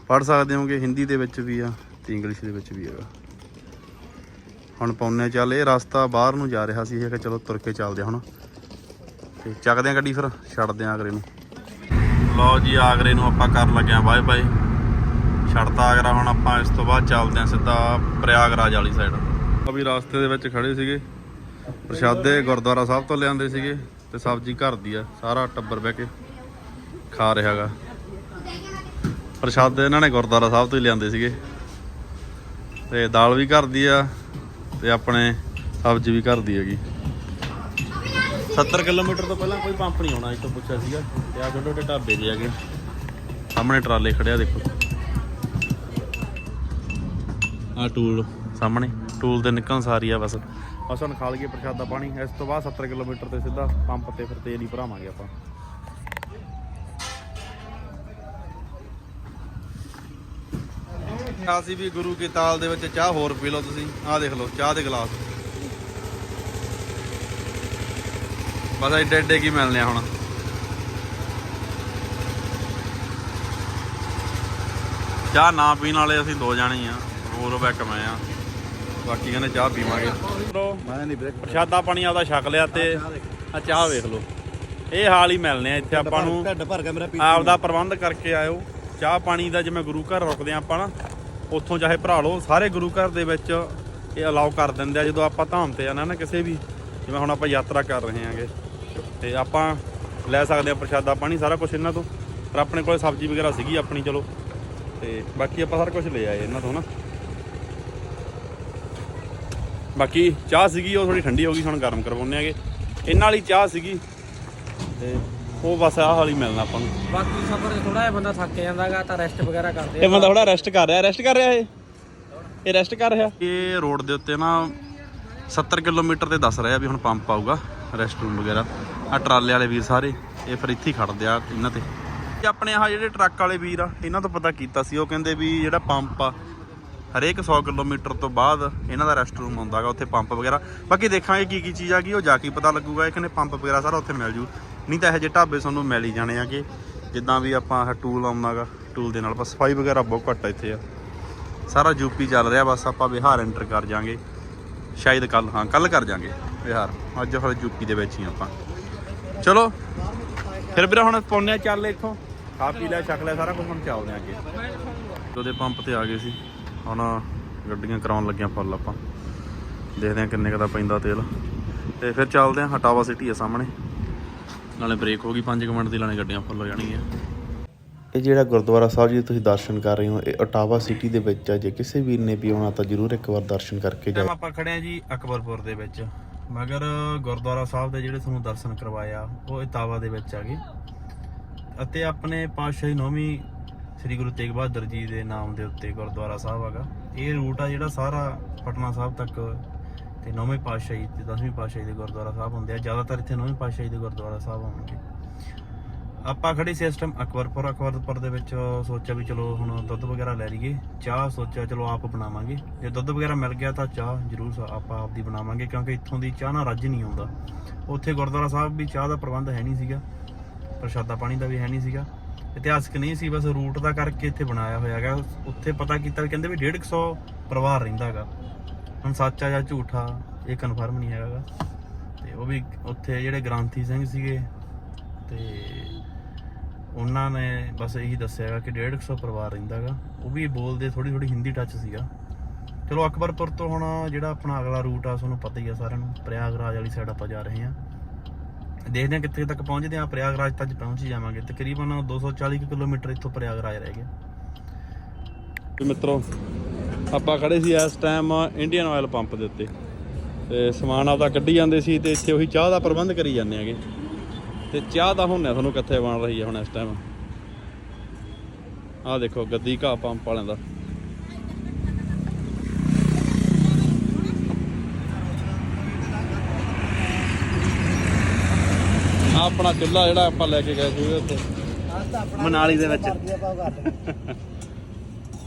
ਪੜ੍ਹ ਸਕਦੇ ਹੋਗੇ। ਹਿੰਦੀ ਦੇ ਵਿੱਚ ਵੀ ਆ ਤੇ ਇੰਗਲਿਸ਼ ਦੇ ਵਿੱਚ ਵੀ ਹੈਗਾ। ਹੁਣ ਪੌਨੇ ਚੱਲ, ਇਹ ਰਸਤਾ ਬਾਹਰ ਨੂੰ ਜਾ ਰਿਹਾ ਸੀ, ਇਹ ਕਿ ਚਲੋ ਤੁਰ ਕੇ ਚੱਲਦੇ ਹਾਂ ਹੁਣ। ਤੇ ਚੱਕਦੇ ਆ ਗੱਡੀ ਫਿਰ, ਛੱਡਦੇ ਆ ਆਗਰੇ ਨੂੰ। ਲਓ ਜੀ, ਆਗਰੇ ਨੂੰ ਆਪਾਂ ਕਰਨ ਲੱਗੇ ਆ ਬਾਏ ਬਾਏ। ਛੱਡਤਾ ਆਗਰਾ, ਹੁਣ ਆਪਾਂ ਇਸ ਤੋਂ ਬਾਅਦ ਚੱਲਦੇ ਆ ਸਿੱਧਾ ਪ੍ਰਯਾਗਰਾਜ ਵਾਲੀ ਸਾਈਡ ਉਹ ਵੀ ਰਸਤੇ ਦੇ ਵਿੱਚ ਖੜੇ ਸੀਗੇ। ਪ੍ਰਸ਼ਾਦੇ ਗੁਰਦੁਆਰਾ ਸਾਹਿਬ ਤੋਂ ਲਿਆਂਦੇ ਸੀਗੇ ਤੇ ਸਬਜ਼ੀ ਘਰ ਦੀ ਆ, ਸਾਰਾ ਟੱਬਰ ਬਹਿ ਕੇ ਖਾ ਰਿਹਾਗਾ ਪ੍ਰਸ਼ਾਦੇ ਇਹਨਾਂ ਨੇ ਗੁਰਦੁਆਰਾ ਸਾਹਿਬ ਤੋਂ ਹੀ ਲਿਆਂਦੇ ਸੀਗੇ। ਤੇ ਦਾਲ ਵੀ ਘਰ ਦੀ ਆ ਤੇ ਆਪਣੇ ਸਬਜ਼ੀ ਵੀ ਘਰ ਦੀ ਹੈਗੀ। 70 ਕਿਲੋਮੀਟਰ ਤੋਂ ਪਹਿਲਾਂ ਕੋਈ ਪੰਪ ਨਹੀਂ ਆਉਣਾ ਇੱਥੋਂ ਪੁੱਛਿਆ ਸੀਗਾ। ਤੇ ਆ ਛੋਟੇ ਛੋਟੇ ਢਾਬੇ ਦੇ ਹੈਗੇ। ਸਾਹਮਣੇ ਟਰਾਲੇ ਖੜਿਆ ਦੇਖੋ। ਆ ਟੂਲ ਸਾਹਮਣੇ ਟੂਲ ਦੇ ਨਿਕਲਣ ਸਾਰੀ ਆ ਬਸ। ਬਸ ਹੁਣ ਖਾ ਲਈਏ ਪ੍ਰਸ਼ਾਦਾ ਪਾਣੀ। ਇਸ ਤੋਂ ਬਾਅਦ 70 ਕਿਲੋਮੀਟਰ ਤੇ ਸਿੱਧਾ ਪੰਪ ਤੇ ਫਿਰ ਤੇਲ ਹੀ ਭਰਾਵਾਂਗੇ ਆਪਾਂ। ਅਸੀਂ ਵੀ ਗੁਰੂ ਕੀ ਤਾਲ ਦੇ ਵਿੱਚ ਚਾਹ ਹੋਰ ਪੀ ਲਓ ਤੁਸੀਂ। ਆਹ ਦੇਖ ਲਓ ਚਾਹ ਦੇ ਗਲਾਸ। ਬਸ ਐਡੇ ਐਡੇ ਕੀ ਮਿਲਨੇ ਆ ਹੁਣ। ਚਾਹ ਨਾ ਪੀਣ ਵਾਲੇ ਅਸੀਂ ਦੋ ਜਾਣੇ ਆ ਹੋਰ ਬੈਕ ਮੈਂ ਆ। ਬਾਕੀ ਕਹਿੰਦੇ ਚਾਹ ਪੀਵਾਂਗੇ। ਮੈਂ ਨਹੀਂ ਪ੍ਰਸ਼ਾਦਾ ਪਾਣੀ ਆਪਦਾ ਛਕ ਲਿਆ ਤੇ ਆ ਚਾਹ ਵੇਖ ਲਓ। ਇਹ ਹਾਲ ਹੀ ਮਿਲਨੇ ਆ ਇੱਥੇ ਆਪਾਂ ਨੂੰ। ਢੱਡ ਭਰ ਕੇ ਮੇਰਾ ਆਪਦਾ ਪ੍ਰਬੰਧ ਕਰਕੇ ਆਇਓ। ਚਾਹ ਪਾਣੀ ਦਾ ਜਿਵੇਂ ਗੁਰੂ ਘਰ ਰੁਕਦੇ ਆਪਾਂ ਨਾ ਉੱਥੋਂ ਚਾਹੇ ਭਰਾ ਲਓ, ਸਾਰੇ ਗੁਰੂ ਘਰ ਦੇ ਵਿੱਚ ਇਹ ਅਲਾਉ ਕਰ ਦਿੰਦੇ ਆ, ਜਦੋਂ ਆਪਾਂ ਧਾਮ ਤੇ ਆਣਾ ਨਾ ਕਿਸੇ ਵੀ, ਜਿਵੇਂ ਹੁਣ ਆਪਾਂ ਯਾਤਰਾ ਕਰ ਰਹੇ ਆਂਗੇ ਤੇ ਆਪਾਂ ਲੈ ਸਕਦੇ ਆ ਪ੍ਰਸ਼ਾਦਾ ਪਾਣੀ, ਸਾਰਾ ਕੁਝ ਇਹਨਾਂ ਤੋਂ। ਪਰ ਆਪਣੇ ਕੋਲ ਸਬਜ਼ੀ ਵਗੈਰਾ ਸੀਗੀ ਆਪਣੀ, ਚਲੋ। ਤੇ ਬਾਕੀ ਆਪਾਂ ਸਾਰਾ ਕੁਝ ਲੈ ਆਏ ਇਹਨਾਂ ਤੋਂ ਨਾ। ਬਾਕੀ ਚਾਹ ਸੀਗੀ, ਉਹ ਥੋੜੀ ਠੰਡੀ ਹੋ ਗਈ ਹੁਣ ਗਰਮ ਕਰਵਾਉਂਦੇ ਆਗੇ ਇਹਨਾਂ ਵਾਲੀ ਚਾਹ ਸੀਗੀ। ਤੇ ਉਹ ਬਸ ਆਹ ਹਾਲ ਹੀ ਮਿਲਣਾ ਆਪਾਂ ਨੂੰ। ਬਾਕੀ ਸਫ਼ਰ 'ਚ ਥੋੜਾ ਜਿਹਾ ਬੰਦਾ ਥੱਕ ਜਾਂਦਾਗਾ ਤਾਂ ਰੈਸਟ ਵਗੈਰਾ ਕਰਦੇ ਇਹ ਬੰਦਾ ਥੋੜਾ ਰੈਸਟ ਕਰ ਰਿਹਾ ਰੈਸਟ ਕਰ ਰਿਹਾ ਇਹ? ਇਹ ਰੈਸਟ ਕਰ ਰਿਹਾ? ਇਹ ਰੋਡ ਦੇ ਉੱਤੇ ਨਾ 70 ਕਿਲੋਮੀਟਰ ਤੇ ਦੱਸ ਰਿਹਾ ਵੀ ਹੁਣ ਪੰਪ ਆਊਗਾ ਰੈਸਟ ਰੂਮ ਵਗੈਰਾ। ਆ ਟਰਾਲੇ ਵਾਲੇ ਵੀਰ ਸਾਰੇ ਇਹ ਫਿਰ ਇੱਥੇ ਹੀ ਖੜਦੇ ਆ ਇਹਨਾਂ ਤੇ। ਤੇ ਆਪਣੇ ਆਹ ਜਿਹੜੇ ਟਰੱਕ ਵਾਲੇ ਵੀਰ ਆ ਇਹਨਾਂ ਤੋਂ ਪਤਾ ਕੀਤਾ ਸੀ ਉਹ ਕਹਿੰਦੇ ਵੀ ਜਿਹੜਾ ਪੰਪ ਆ ਹਰੇਕ 100 ਕਿਲੋਮੀਟਰ ਤੋਂ ਬਾਅਦ ਇਹਨਾਂ ਦਾ ਰੈਸਟ ਰੂਮ ਆਉਂਦਾਗਾ ਉੱਥੇ ਪੰਪ ਵਗੈਰਾ। ਬਾਕੀ ਦੇਖਾਂਗੇ ਕੀ ਕੀ ਚੀਜ਼ ਆ ਗਈ ਉਹ ਜਾ ਕੇ ਹੀ ਪਤਾ ਲੱਗੂਗਾ ਇਹ ਕਹਿੰਦੇ ਪੰਪ ਵਗੈਰਾ ਸਾਰਾ ਉੱਥੇ ਮਿਲ ਜੂ। ਨਹੀਂ ਤਾਂ ਇਹੋ ਜਿਹੇ ਢਾਬੇ ਤੁਹਾਨੂੰ ਮਿਲ ਹੀ ਜਾਣੇ ਆਗੇ। ਜਿੱਦਾਂ ਵੀ ਆਪਾਂ ਆਹ ਟੂਲ ਆਉਂਦਾਗਾ ਟੂਲ ਦੇ ਨਾਲ। ਆਪਾਂ ਸਫ਼ਾਈ ਵਗੈਰਾ ਬਹੁਤ ਘੱਟ ਆ ਇੱਥੇ ਆ। ਸਾਰਾ ਯੂਪੀ ਚੱਲ ਰਿਹਾ, ਬਸ ਆਪਾਂ ਬਿਹਾਰ ਐਂਟਰ ਕਰ ਜਾਾਂਗੇ। ਸ਼ਾਇਦ ਕੱਲ ਹਾਂ ਕੱਲ ਕਰ ਜਾਾਂਗੇ ਬਿਹਾਰ ਅੱਜ ਫਿਰ ਯੂਪੀ ਦੇ ਵਿੱਚ ਹੀ ਆਪਾਂ। ਚਲੋ, ਫਿਰ ਵੀਰੇ ਹੁਣ ਪੌਣੇ ਚੱਲ ਇੱਥੋਂ। ਖਾ ਪੀ ਲਿਆ ਛਕ ਲਿਆ ਸਾਰਾ ਕੁਝ ਹੁਣ ਚੱਲਦੇ ਆਂ ਅੱਗੇ ਉਹਦੇ ਪੰਪ ਤੇ ਆ ਗਏ ਸੀ, ਹੁਣ ਗੱਡੀਆਂ ਕਰਾਉਣ ਲੱਗਿਆ ਫੁੱਲ ਆਪਾਂ। ਦੇਖਦੇ ਆਂ ਕਿੰਨੇ ਕੁ ਦਾ ਪੈਂਦਾ ਤੇਲ। ਤੇ ਫਿਰ ਚੱਲਦੇ ਆਂ ਹਟਾਵਾ ਸਿਟੀ ਆ ਸਾਹਮਣੇ। ਨਾਲੇ ਬ੍ਰੇਕ ਹੋ ਗਈ 5 ਮਿੰਟ ਦੀ ਨਾਲੇ ਗੱਡੀਆਂ ਫੁੱਲ ਹੋ ਜਾਣਗੀਆਂ। ਇਹ ਜਿਹੜਾ ਗੁਰਦੁਆਰਾ ਸਾਹਿਬ ਜੀ ਤੁਸੀਂ ਦਰਸ਼ਨ ਕਰ ਰਹੇ ਹੋ ਇਹ ਅਟਾਵਾ ਸਿਟੀ ਦੇ ਵਿੱਚ ਆ ਜੇ ਕਿਸੇ ਵੀਰ ਨੇ ਵੀ ਆਉਣਾ ਤਾਂ ਜਰੂਰ ਇੱਕ ਵਾਰ ਦਰਸ਼ਨ ਕਰਕੇ ਜਾਓ। ਆਪਾਂ ਖੜੇ ਆ ਜੀ ਅਕਬਰਪੁਰ ਦੇ ਵਿੱਚ। ਮਗਰ ਗੁਰਦੁਆਰਾ ਸਾਹਿਬ ਦੇ ਜਿਹੜੇ ਤੁਹਾਨੂੰ ਦਰਸ਼ਨ ਕਰਵਾਇਆ ਉਹ ਇਤਾਵਾ ਦੇ ਵਿੱਚ ਆ ਗਏ। ਅਤੇ ਆਪਣੇ ਪਾਤਸ਼ਾਹੀ ਨੌਵੀਂ ਸ੍ਰੀ ਗੁਰੂ ਤੇਗ ਬਹਾਦਰ ਜੀ ਦੇ ਨਾਮ ਦੇ ਉੱਤੇ ਗੁਰਦੁਆਰਾ ਸਾਹਿਬ ਹੈਗਾ। ਇਹ ਰੂਟ ਆ ਜਿਹੜਾ ਸਾਰਾ ਪਟਨਾ ਸਾਹਿਬ ਤੱਕ ਤੇ ਨੌਵੇਂ ਪਾਤਸ਼ਾਹੀ ਤੇ ਦਸਵੀਂ ਪਾਤਸ਼ਾਹੀ ਦੇ ਗੁਰਦੁਆਰਾ ਸਾਹਿਬ ਹੁੰਦੇ ਆ। ਜ਼ਿਆਦਾਤਰ ਇੱਥੇ ਨੌਵੇਂ ਪਾਤਸ਼ਾਹੀ ਦੇ ਗੁਰਦੁਆਰਾ ਸਾਹਿਬ ਹੋਣਗੇ ਆਪਾਂ ਖੜੇ ਸਿਸਟਮ ਅਕਬਰਪੁਰ ਅਕਬਰਪੁਰ ਦੇ ਵਿੱਚ ਸੋਚਿਆ ਵੀ ਚਲੋ ਹੁਣ ਦੁੱਧ ਵਗੈਰਾ ਲੈ ਲਈਏ। ਚਾਹ ਸੋਚਿਆ ਚਲੋ ਆਪ ਬਣਾਵਾਂਗੇ। ਜੇ ਦੁੱਧ ਵਗੈਰਾ ਮਿਲ ਗਿਆ ਤਾਂ ਚਾਹ ਜ਼ਰੂਰ ਆਪਾਂ ਆਪ ਦੀ ਬਣਾਵਾਂਗੇ ਕਿਉਂਕਿ ਇੱਥੋਂ ਦੀ ਚਾਹ ਨਾਲ ਰੱਜ ਨਹੀਂ ਆਉਂਦਾ। ਉੱਥੇ ਗੁਰਦੁਆਰਾ ਸਾਹਿਬ ਵੀ ਚਾਹ ਦਾ ਪ੍ਰਬੰਧ ਹੈ ਨਹੀਂ ਸੀਗਾ। ਪ੍ਰਸ਼ਾਦਾ ਪਾਣੀ ਦਾ ਵੀ ਹੈ ਨਹੀਂ ਸੀਗਾ। ਇਤਿਹਾਸਕ ਨਹੀਂ ਸੀ, ਬਸ ਰੂਟ ਦਾ ਕਰਕੇ ਇੱਥੇ ਬਣਾਇਆ ਹੋਇਆ ਹੈਗਾ। ਉੱਥੇ ਪਤਾ ਕੀਤਾ ਵੀ ਕਹਿੰਦੇ ਵੀ 150 ਪਰਿਵਾਰ ਰਹਿੰਦਾ ਹੈਗਾ। ਹੁਣ ਸੱਚ ਆ ਜਾਂ ਝੂਠਾ ਇਹ ਕਨਫਰਮ ਨਹੀਂ ਹੈਗਾ ਗਾ। ਤੇ ਉਹ ਵੀ ਉੱਥੇ ਜਿਹੜੇ ਗ੍ਰਾਂਥੀ ਸਿੰਘ ਸੀਗੇ, ਤੇ ਉਹਨਾਂ ਨੇ ਬਸ ਇਹੀ ਦੱਸਿਆ ਹੈਗਾ ਕਿ 150 ਪਰਿਵਾਰ ਰਹਿੰਦਾ ਹੈਗਾ ਉਹ ਵੀ ਬੋਲਦੇ ਥੋੜੀ ਥੋੜੀ ਹਿੰਦੀ ਟੱਚ ਸੀਗਾ। ਚਲੋ ਅਕਬਰਪੁਰ ਤੋਂ ਹੁਣ ਜਿਹੜਾ ਆਪਣਾ ਅਗਲਾ ਰੂਟ ਆ, ਤੁਹਾਨੂੰ ਪਤਾ ਹੀ ਆ ਸਾਰਿਆਂ ਨੂੰ, ਪ੍ਰਯਾਗਰਾਜ ਵਾਲੀ ਸਾਈਡ ਆਪਾਂ ਜਾ ਰਹੇ ਹਾਂ। ਦੇਖਦੇ ਹਾਂ ਕਿੱਥੇ ਤੱਕ ਪਹੁੰਚਦੇ ਹਾਂ, ਪ੍ਰਯਾਗਰਾਜ ਤੱਕ ਪਹੁੰਚ ਹੀ ਜਾਵਾਂਗੇ। ਤਕਰੀਬਨ 240 ਕੁ ਕਿਲੋਮੀਟਰ ਇੱਥੋਂ ਪ੍ਰਯਾਗਰਾਜ ਰਹਿ ਗਿਆ। ਮਿੱਤਰੋ, ਆਪਾਂ ਖੜੇ ਸੀ ਇਸ ਟਾਈਮ ਇੰਡੀਅਨ ਆਇਲ ਪੰਪ ਦੇ ਉੱਤੇ ਤੇ ਸਮਾਨ ਆਪਦਾ ਕੱਢੀ ਜਾਂਦੇ ਸੀ ਤੇ ਇੱਥੇ ਉਹੀ ਚਾਹ ਦਾ ਪ੍ਰਬੰਧ ਕਰੀ ਜਾਂਦੇ ਹੈਗੇ। ਤੇ ਚਾਹ ਦਾ ਹੁਣ ਤੁਹਾਨੂੰ ਕਿੱਥੇ ਬਣ ਰਹੀ ਹੈ ਹੁਣ ਇਸ ਟਾਈਮ ਆਹ ਦੇਖੋ, ਗੱਦੀ ਘਾਹ ਪੰਪ ਵਾਲਿਆਂ ਦਾ। ਆਪਣਾ ਚੁੱਲਾ ਜਿਹੜਾ ਆਪਾਂ ਲੈ ਕੇ ਗਏ ਸੀ ਉਹਦੇ ਉੱਤੇ। ਮਨਾਲੀ ਦੇ ਵਿੱਚ।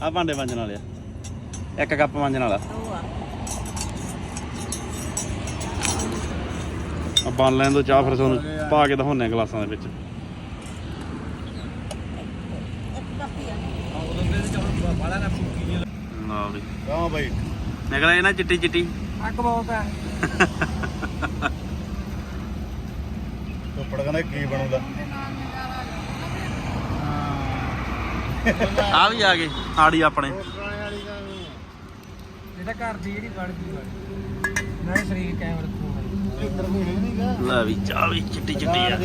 ਆ ਭਾਂਡੇ ਮਾਂਜਣ ਵਾਲੇ ਆ। ਇੱਕ ਕੱਪ ਮਾਂਜਣ ਵਾਲਾ। ਆ। ਬਣ ਲੈਣ ਦੋ ਚਾਹ ਫਿਰ ਤੁਹਾਨੂੰ ਪਾ ਕੇ ਦਿਖਾਉਂਦੇ ਆ ਗਲਾਸਾਂ ਦੇ ਵਿੱਚ। ਨਾ ਵੀ ਹਾਂ ਬਾਈ। ਨਿਕਲ ਇਹ ਨਾ ਚਿੱਟੀ ਚਿੱਟੀ। ਅੱਗ ਬਹੁਤ ਹੈ ਟੋਪੜ ਕਹਿੰਦਾ ਕੀ ਬਣੂਗਾ? ਆ ਵੀ ਆ ਗਏ ਆੜੀ ਆਪਣੇ। ਇਹ ਤਾਂ ਘਰ ਦੀ ਜਿਹੜੀ ਬਣ ਗਈ ਮੈਂ ਸਰੀਰ ਕਾਇਮ ਰੱਖੂਗਾ ਇੱਧਰ ਵੀ ਹੈ ਨਹੀਂਗਾ ਲੈ ਵੀ ਚਾਹ ਵੀ ਚਿੱਟੀ ਚਿੱਟੀ ਆ।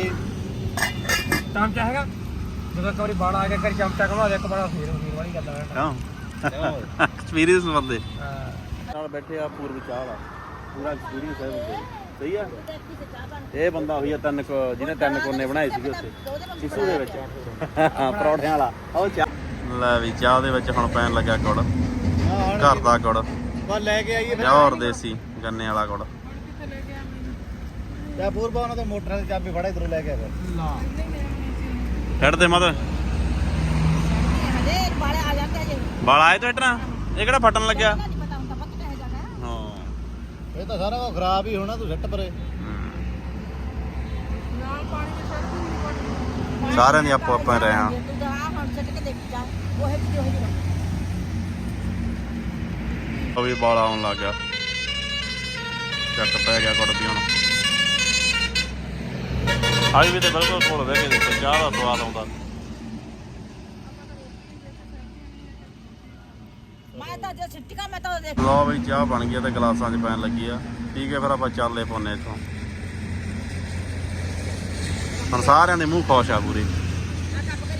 ਚਮਚਾ ਹੈਗਾ? ਜਦੋਂ ਇੱਕ ਵਾਰੀ ਬਾਲ ਆ ਗਿਆ ਕਰ ਚਮਚਾ ਘਮਾ ਦੇ ਇੱਕ ਬੜਾ ਫੇਰ ਫੇਰ ਵਾਲੀ ਗੱਲ ਆ ਕਿਉਂ? ਐਕਸਪੀਰੀਅੰਸ ਬੰਦੇ। ਹਾਂ। ਨਾਲ ਬੈਠੇ ਆ ਪੂਰਵ ਚਾਹ ਵਾਲਾ ਪੂਰਾ ਐਕਸਪੀਰੀਅੰਸ ਹੈ ਬੰਦੇ ਸਹੀ ਆ। ਇਹ ਬੰਦਾ ਹੋਈ ਆ ਤਿੰਨ ਕੁ ਜਿਹਨੇ ਤਿੰਨ ਕੋਨੇ ਬਣਾਏ ਸੀਗੇ ਉੱਥੇ। ਸਿਸੂ ਦੇ ਵਿੱਚ। ਪਰੌਠਿਆਂ ਵਾਲਾ। ਉਹ ਚਾਹ ਲੈ ਵੀ ਚਾਹ ਦੇ ਵਿੱਚ ਹੁਣ ਪੈਣ ਲੱਗਾ ਗੁੜ। ਘਰ ਦਾ ਗੁੜ। ਬਸ ਲੈ ਕੇ ਆਈਏ ਪਿਓਰ ਦੇਸੀ ਗੰਨੇ ਵਾਲਾ ਗੁੜ। ਜਾਂ ਪੂਰਬਾ ਉਹਨਾਂ ਦੇ ਮੋਟਰਾਂ ਦੀ ਚਾਬੀ ਫੜਾ ਇਧਰੋਂ ਲੈ ਕੇ ਆ ਫਿਰ। ਲਾ। ਛੱਡ ਦੇ ਮਤ। ਹਲੇ ਵਾਲੇ ਆ ਜਾਂਦੇ ਜੇ। ਵਾਲ ਆਏ ਤੋਂ ਇਹ ਕਿਹੜਾ ਫਟਣ ਲੱਗਿਆ ਨਹੀਂ ਪਤਾ ਹੁੰਦਾ ਪੱਕ ਤੇ ਜਾਣਾ ਹੈ ਹਾਂ ਇਹ ਤਾਂ ਸਾਰਾ ਕੁਝ ਖਰਾਬ ਹੀ ਹੋਣਾ ਤੂੰ ਛੱਟ ਪਰੇ। ਨਾਲ ਪਾਣੀ ਦੇ ਸੜ ਸਾਰਿਆਂ ਦੀ ਆਪੋ ਆਪਾਂ ਰਹੇ ਆ ਤੂੰ ਤਾਂ ਆਹ ਹੁਣ ਛੱਡ ਕੇ ਦੇਖ ਜਾ। ਉਹ ਹੈ ਉਹ ਹੀ ਉਹ ਵੀ ਬਾਲ ਆਉਣ ਲੱਗ ਗਿਆ। ਚੱਕ ਪੈ ਗਿਆ ਗੁੜ ਵੀ ਹੁਣ ਆਈ ਵੀ ਤੇ ਬਿਲਕੁਲ ਕੋਲ ਬਹਿ ਕੇ ਦੇਖੋ ਚਾਹ ਦਾ ਸਵਾਦ ਆਉਂਦਾ। ਮੈਂ ਤਾਂ ਜੇ ਸਿੱਟੀਆਂ, ਮੈਂ ਤਾਂ ਦੇਖ ਲਓ ਬਈ, ਚਾਹ ਬਣ ਗਈ ਆ ਤੇ ਗਲਾਸਾਂ 'ਚ ਪੈਣ ਲੱਗੀ ਆ। ਠੀਕ ਹੈ, ਫਿਰ ਆਪਾਂ ਚੱਲਦੇ ਪੋਨੇ ਇੱਥੋਂ। ਹੁਣ ਸਾਰਿਆਂ ਦੇ ਮੂੰਹ ਖੁਸ਼ ਆ ਪੂਰੇ।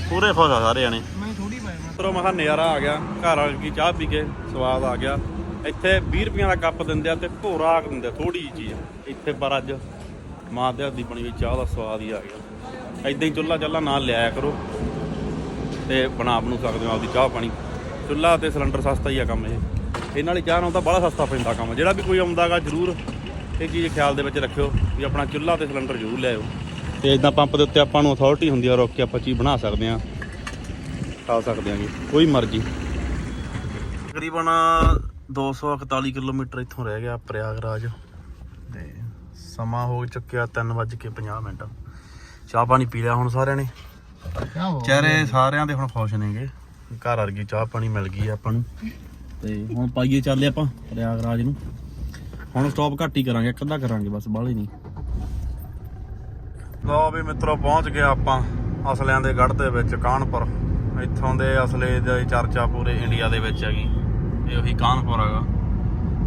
ਪੂਰੇ ਖੁਸ਼ ਆ ਸਾਰੇ ਜਾਣੇ। ਮੈਂ ਥੋੜੀ ਪਾਇਆ ਉਧਰੋਂ ਮਹਾ ਨਜ਼ਾਰਾ ਆ ਗਿਆ। ਘਰ ਆ ਕੇ ਚਾਹ ਪੀ ਕੇ ਸਵਾਦ ਆ ਗਿਆ। ਇੱਥੇ 20 ਰੁਪਈਆਂ ਦਾ ਕੱਪ ਦਿੰਦੇ ਆ ਤੇ ਭੋਰਾ ਦਿੰਦੇ ਥੋੜੀ ਜਿਹੀ ਚੀਜ਼। ਇੱਥੇ ਪਰ ਅੱਜ ਮਾਂ ਦੇ ਹੱਥ ਦੀ ਬਣੀ ਹੋਈ ਚਾਹ ਦਾ ਸਵਾਦ ਹੀ ਆ ਗਿਆ। ਐਦਾਂ ਹੀ ਚੁੱਲ੍ਹਾ ਚੱਲਾ ਨਾਲ ਲਿਆਇਆ ਕਰੋ ਤੇ ਬਣਾ ਬਣੂ ਸਕਦੇ ਹੋ ਆਪਦੀ ਚਾਹ ਪਾਣੀ। ਚੁੱਲ੍ਹਾ ਤੇ ਸਿਲੰਡਰ ਸਸਤਾ ਹੀ ਆ ਕੰਮ ਇਹ। ਇਹਨਾਂ ਵਾਲੀ ਚਾਹ ਨਾਲ ਤਾਂ ਬੜਾ ਸਸਤਾ ਪੈਂਦਾ ਕੰਮ। ਜਿਹੜਾ ਵੀ ਕੋਈ ਆਉਂਦਾਗਾ ਜ਼ਰੂਰ ਇਹ ਚੀਜ਼ ਖਿਆਲ ਦੇ ਵਿੱਚ ਰੱਖਿਓ ਵੀ ਆਪਣਾ ਚੁੱਲ੍ਹਾ ਤੇ ਸਿਲੰਡਰ ਜ਼ਰੂਰ ਲਿਆਓ ਤੇ ਇਦਾਂ ਪੰਪ ਦੇ ਉੱਤੇ ਆਪਾਂ ਨੂੰ ਅਥਾਰਟੀ ਹੁੰਦੀ ਆ ਰੋਕ ਕੇ ਆਪਾਂ ਚੀਜ਼ ਬਣਾ ਸਕਦੇ ਆ ਖਾ ਸਕਦੇ ਆਂਗੇ ਕੋਈ ਮਰਜ਼ੀ। ਤਕਰੀਬਨ 241 ਕਿਲੋਮੀਟਰ ਇੱਥੋਂ ਰਹਿ ਗਿਆ ਪ੍ਰਯਾਗਰਾਜ। ਤੇ ਸਮਾਂ ਹੋ ਚੁੱਕਿਆ 3:50 ਮਿੰਟ। ਚਾਹ ਪਾਣੀ ਪੀ ਲਿਆ ਹੁਣ ਸਾਰਿਆਂ ਨੇ। ਚਿਹਰੇ ਸਾਰਿਆਂ ਦੇ ਹੁਣ ਖੁਸ਼ ਨੇਗੇ। ਘਰ ਵਰਗੀ ਚਾਹ ਪਾਣੀ ਮਿਲ ਗਈ ਆਪਾਂ ਨੂੰ। ਤੇ ਹੁਣ ਪਾਈਏ ਚੱਲੇ ਆਪਾਂ ਪ੍ਰਯਾਗਰਾਜ ਨੂੰ। ਹੁਣ ਸਟਾਪ ਘੱਟ ਹੀ ਕਰਾਂਗੇ, ਇੱਕ ਅੱਧਾ ਕਰਾਂਗੇ, ਬਸ ਬਾਹਲੀ ਨਹੀਂ। ਲਓ ਵੀ ਮਿੱਤਰੋ, ਪਹੁੰਚ ਗਏ ਆਪਾਂ ਅਸਲਿਆਂ ਦੇ ਗੜ੍ਹ ਦੇ ਵਿੱਚ, ਕਾਨਪੁਰ। ਇੱਥੋਂ ਦੇ ਅਸਲੇ ਦੀ ਚਰਚਾ ਪੂਰੇ ਇੰਡੀਆ ਦੇ ਵਿੱਚ ਹੈਗੀ। ਇਹ ਉਹੀ ਕਾਨਪੁਰ ਹੈਗਾ।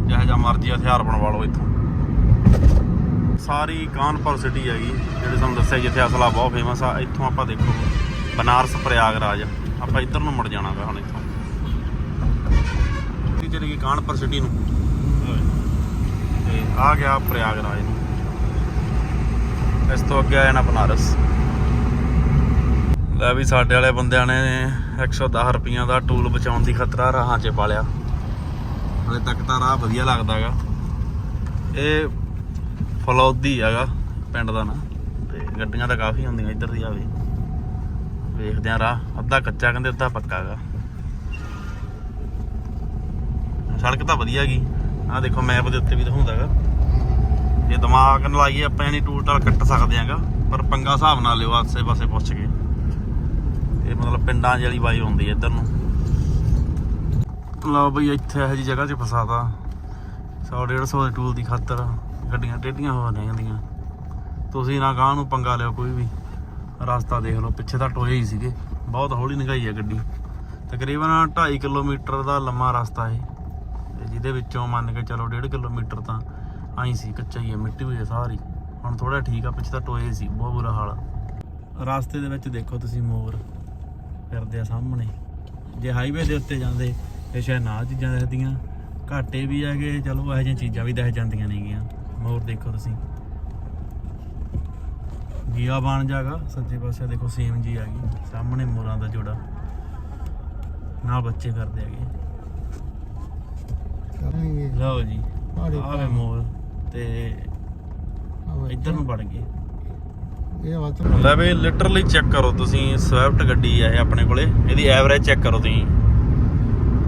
ਜਿਹੋ ਜਿਹਾ ਮਰਜ਼ੀ ਹਥਿਆਰ ਬਣਵਾ ਲਓ ਇੱਥੋਂ। ਸਾਰੀ ਕਾਨਪੁਰ ਸਿਟੀ ਹੈਗੀ, ਜਿਹੜੇ ਤੁਹਾਨੂੰ ਦੱਸਿਆ ਜਿੱਥੇ ਅਸਲਾ ਬਹੁਤ ਫੇਮਸ ਆ। ਇੱਥੋਂ ਆਪਾਂ ਦੇਖੋ। ਬਨਾਰਸ ਪ੍ਰਯਾਗਰਾਜ। ਆਪਾਂ ਇੱਧਰ ਨੂੰ ਮੁੜ ਜਾਣਾ ਗਾ ਹੁਣ ਇੱਥੋਂ। ਇਹ ਚਲੀ ਗਈ ਕਾਨਪੁਰ ਸਿਟੀ ਨੂੰ। ਤੇ ਆ ਗਿਆ ਪ੍ਰਯਾਗਰਾਜ। ਨੂੰ ਇਸ ਤੋਂ ਅੱਗੇ ਆ ਜਾਣਾ ਬਨਾਰਸ। ਲੈ ਵੀ ਸਾਡੇ ਵਾਲੇ ਬੰਦਿਆਂ ਨੇ 110 ਰੁਪਈਆਂ ਦਾ ਟੂਲ ਬਚਾਉਣ ਦੀ ਖਤਰਾ ਰਾਹਾਂ 'ਚ ਪਾਲਿਆ। ਹਲੇ ਤੱਕ ਤਾਂ ਰਾਹ ਵਧੀਆ ਲੱਗਦਾਗਾ। ਇਹ ਫਲੌਦੀ ਹੈਗਾ, ਪਿੰਡ ਦਾ ਨਾਂ। ਤੇ ਗੱਡੀਆਂ ਤਾਂ ਕਾਫੀ ਹੁੰਦੀਆਂ ਇੱਧਰ ਦੀ ਆਵੇ ਵੇਖਦੇ ਆ ਰਾਹ। ਅੱਧਾ ਕੱਚਾ ਕਹਿੰਦੇ ਅੱਧਾ ਪੱਕਾ ਗਾ। ਸੜਕ ਤਾਂ ਵਧੀਆ ਗਈ ਆਹ ਦੇਖੋ ਮੈਪ ਦੇ ਉੱਤੇ ਵੀ ਦਿਖਾਉਂਦਾ ਜੇ ਦਿਮਾਗ ਨਾਲ ਲਾਈਏ ਆਪਾਂ ਨਹੀਂ ਟੂਲ ਟਾਲ ਕੱਟ ਸਕਦੇ ਆਂਗਾ ਪਰ ਪੰਗਾ ਹਿਸਾਬ ਨਾਲ ਲਿਓ ਆਸੇ ਪਾਸੇ ਪੁੱਛ ਕੇ। ਇਹ ਮਤਲਬ ਪਿੰਡਾਂ ਜਿਹੀ ਵਾਈ ਹੁੰਦੀ ਹੈ ਇੱਧਰ ਨੂੰ। ਲਓ ਬਈ ਇੱਥੇ ਇਹੋ ਜੀ ਜਗ੍ਹਾ 'ਚ ਫਸਾਤਾ 100 150 ਦੇ ਟੂਲ ਦੀ ਖਾਤਰ ਗੱਡੀਆਂ ਟੇਢੀਆਂ ਹੋ ਜਾਂਦੀਆਂ ਤੁਸੀਂ ਨਾ ਗਾਂ ਨੂੰ ਪੰਗਾ ਲਿਓ ਕੋਈ ਵੀ। ਰਸਤਾ ਦੇਖ ਲਓ, ਪਿੱਛੇ ਤਾਂ ਟੋਏ ਹੀ ਸੀਗੇ। ਬਹੁਤ ਹੌਲੀ ਨਿਗਾਈ ਹੈ ਗੱਡੀ। ਤਕਰੀਬਨ 2.5 ਕਿਲੋਮੀਟਰ ਦਾ ਲੰਮਾ ਰਸਤਾ ਹੈ ਤੇ ਜਿਹਦੇ ਵਿੱਚੋਂ ਮੰਨ ਕੇ ਚਲੋ 1.5 ਕਿਲੋਮੀਟਰ ਤਾਂ ਆਈ ਸੀ, ਕੱਚਾ ਹੀ ਹੈ ਮਿੱਟੀ ਹੋਈ ਹੈ ਸਾਰੀ। ਹੁਣ ਥੋੜਾ ਠੀਕ ਆ, ਪਿੱਛੇ ਤਾਂ ਟੋਏ ਸੀ, ਬਹੁਤ ਬੁਰਾ ਹਾਲ ਆ। ਰਸਤੇ ਦੇ ਵਿੱਚ ਦੇਖੋ ਤੁਸੀਂ ਮੋਰ। ਫਿਰਦੇ ਆ ਸਾਹਮਣੇ। ਜੇ ਹਾਈਵੇ ਦੇ ਉੱਤੇ ਜਾਂਦੇ, ਤੇ ਸ਼ਾਇਦ ਨਾ ਚੀਜ਼ਾਂ ਦਿਖਦੀਆਂ। ਘਾਟੇ ਵੀ ਹੈਗੇ, ਚਲੋ ਇਹੋ ਜਿਹੀਆਂ ਚੀਜ਼ਾਂ ਵੀ ਦਿਖ ਜਾਂਦੀਆਂ ਨੇਗੀਆਂ। ਮੋਰ ਦੇਖੋ ਤੁਸੀਂ। ਜੀਆ ਬਣ ਜਾਗਾ। ਸੱਜੇ ਪਾਸੇ ਦੇਖੋ ਸੇਮ ਜੀ ਆ ਗਈ। ਸਾਹਮਣੇ ਮੋਰਾਂ ਦਾ ਜੋੜਾ। ਨਾ ਬੱਚੇ ਕਰਦੇ ਹੈਗੇ। ਲਓ ਜੀ ਆਵੇ ਮੋਰ ਤੇ ਇੱਧਰ ਨੂੰ ਵੜ ਗਏ। ਇਹ ਵੱਤ ਲੈ ਵੀ ਲਿਟਰਲੀ ਚੈੱਕ ਕਰੋ ਤੁਸੀਂ ਸਵਿਫਟ ਗੱਡੀ ਆ ਇਹ ਆਪਣੇ ਕੋਲੇ। ਇਹਦੀ ਐਵਰੇਜ ਚੈੱਕ ਕਰੋ ਤੁਸੀਂ।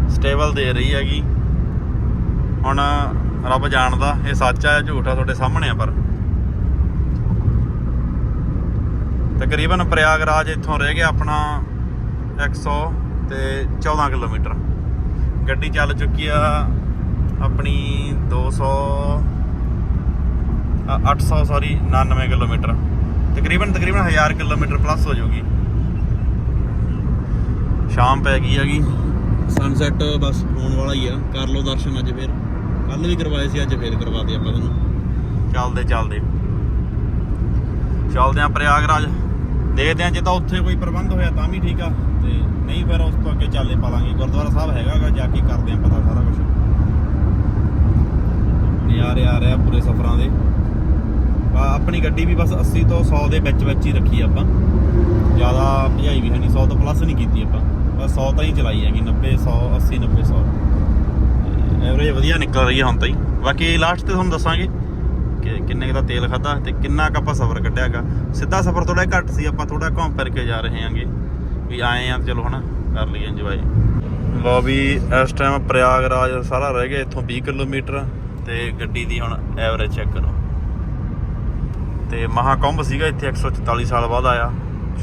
ਸਟੇਬਲ ਦੇ ਰਹੀ ਹੈਗੀ। ਹੁਣ ਰੱਬ ਜਾਣਦਾ ਇਹ ਸੱਚ ਆ ਝੂਠ ਆ ਤੁਹਾਡੇ ਸਾਹਮਣੇ ਆ ਪਰ। ਤਕਰੀਬਨ ਪ੍ਰਯਾਗਰਾਜ ਇੱਥੋਂ ਰਹਿ ਗਿਆ ਆਪਣਾ 100 ਤੇ 14 ਕਿਲੋਮੀਟਰ। ਗੱਡੀ ਚੱਲ ਚੁੱਕੀ ਆ ਆਪਣੀ 200 ਅ, 800 ਸੌਰੀ 99 ਕਿਲੋਮੀਟਰ। ਤਕਰੀਬਨ ਤਕਰੀਬਨ 1000 ਕਿਲੋਮੀਟਰ ਪਲੱਸ ਹੋ ਜਾਊਗੀ ਸ਼ਾਮ ਪੈ ਗਈ ਹੈਗੀ। ਸਨਸੈਟ ਬਸ ਹੋਣ ਵਾਲਾ ਹੀ ਆ। ਕਰ ਲਓ ਦਰਸ਼ਨ ਅੱਜ ਫੇਰ। ਕੱਲ ਵੀ ਕਰਵਾਏ ਸੀ ਅੱਜ ਫੇਰ ਕਰਵਾਤੇ ਆਪਾਂ ਤੁਹਾਨੂੰ ਚੱਲਦੇ ਚੱਲਦੇ। ਚੱਲਦੇ ਆ ਪ੍ਰਯਾਗਰਾਜ। ਦੇਖਦੇ ਆ ਜੇ ਤਾਂ ਉੱਥੇ ਕੋਈ ਪ੍ਰਬੰਧ ਹੋਇਆ ਤਾਂ ਵੀ ਠੀਕ ਆ, ਤੇ ਨਹੀਂ ਫਿਰ ਉਸ ਤੋਂ ਅੱਗੇ ਚੱਲੇ ਪਾਲਾਂਗੇ। ਗੁਰਦੁਆਰਾ ਸਾਹਿਬ ਹੈਗਾਗਾ, ਜਾ ਕੇ ਕਰਦੇ ਆ ਪਤਾ ਸਾਰਾ ਕੁਝ ਨਜ਼ਾਰੇ ਆ ਰਿਹਾ ਪੂਰੇ ਸਫ਼ਰਾਂ ਦੇ। ਆਪਣੀ ਗੱਡੀ ਵੀ ਬਸ 80 ਤੋਂ 100 ਦੇ ਵਿੱਚ ਵਿੱਚ ਹੀ ਰੱਖੀ ਆਪਾਂ। ਜ਼ਿਆਦਾ ਭਜਾਈ ਵੀ ਹੈ ਨਹੀਂ 100 ਤੋਂ ਪਲੱਸ ਨਹੀਂ ਕੀਤੀ ਆਪਾਂ। ਬਸ 100 ਤਾਂ ਹੀ ਚਲਾਈ ਹੈਗੀ 90 100 80 90 100 ਐਵਰੇਜ ਵਧੀਆ ਨਿਕਲ ਰਹੀ ਹੈ ਹੁਣ ਤਾਂ ਹੀ। ਬਾਕੀ ਲਾਸਟ ਤੇ ਤੁਹਾਨੂੰ ਦੱਸਾਂਗੇ ਕਿ ਕਿੰਨੇ ਕੁ ਦਾ ਤੇਲ ਖਾਦਾ ਤੇ ਕਿੰਨਾ ਕੁ ਆਪਾਂ ਸਫ਼ਰ ਕੱਢਿਆਗਾ ਸਿੱਧਾ ਸਫ਼ਰ ਥੋੜਾ ਘੱਟ ਸੀ, ਆਪਾਂ ਥੋੜਾ ਘੁੰਮ ਫਿਰ ਕੇ ਜਾ ਰਹੇ ਹਾਂਗੇ। ਵੀ ਆਏ ਆ ਚਲੋ ਹਨਾ, ਕਰ ਲਈਏ ਇੰਜੋਏ ਲੋ ਵੀ ਇਸ ਟਾਈਮ ਪ੍ਰਯਾਗਰਾਜ ਸਾਰਾ ਰਹਿ ਗਿਆ, ਇੱਥੋਂ 20 ਕਿਲੋਮੀਟਰ ਤੇ ਗੱਡੀ ਦੀ ਹੁਣ ਐਵਰੇਜ ਚੈੱਕ ਕਰੋ। ਤੇ ਮਹਾਕੁੰਭ ਸੀਗਾ ਇੱਥੇ 144 ਸਾਲ ਬਾਅਦ ਆਇਆ।